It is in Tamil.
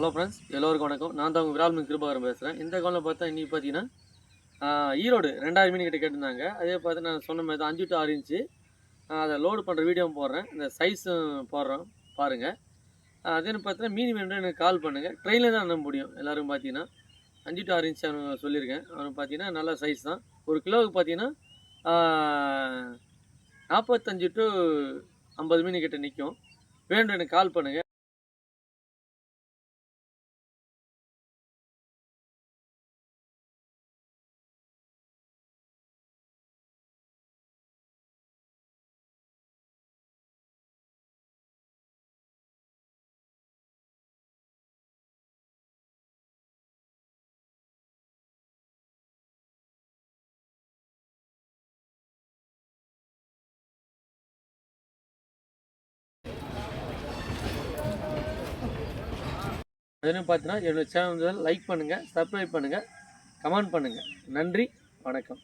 ஹலோ ஃப்ரெண்ட்ஸ் எல்லோருக்கும் வணக்கம். நான் தான் உங்கள் விரால்மன் கிருபாகரம் பேசுகிறேன் இந்த காலத்தில் பார்த்தா இன்றைக்கி பார்த்தீங்கன்னா ஈரோடு ரெண்டாயிரம் மீன் கிட்ட கேட்டிருந்தாங்க. அதே பார்த்து நான் சொன்ன மாதிரி தான் அஞ்சு டு ஆறு இன்ச்சு. அதை லோடு பண்ணுற வீடியோவும் போடுறேன். இந்த சைஸும் போடுறோம். பாருங்கள் அதே பார்த்தீங்கன்னா மீன் வேணும் எனக்கு கால் பண்ணுங்கள் ட்ரெயினில் தான் அனுப்ப முடியும். எல்லோரும் பார்த்தீங்கன்னா அஞ்சு டு ஆறு இன்ச் அவனுக்கு சொல்லியிருக்கேன். அவனுக்கு பார்த்தீங்கன்னா நல்ல சைஸ் தான். ஒரு கிலோவுக்கு பார்த்தீங்கன்னா நாற்பத்தஞ்சு டு ஐம்பது மீன் கிட்ட நிற்கும் வேண்டும் எனக்கு கால் பண்ணுங்கள் அதுன்னு பார்த்தீங்கன்னா என்னோட சேனல் லைக் பண்ணுங்கள் சப்ஸ்கிரைப் பண்ணுங்கள் கமெண்ட் பண்ணுங்கள் நன்றி வணக்கம்.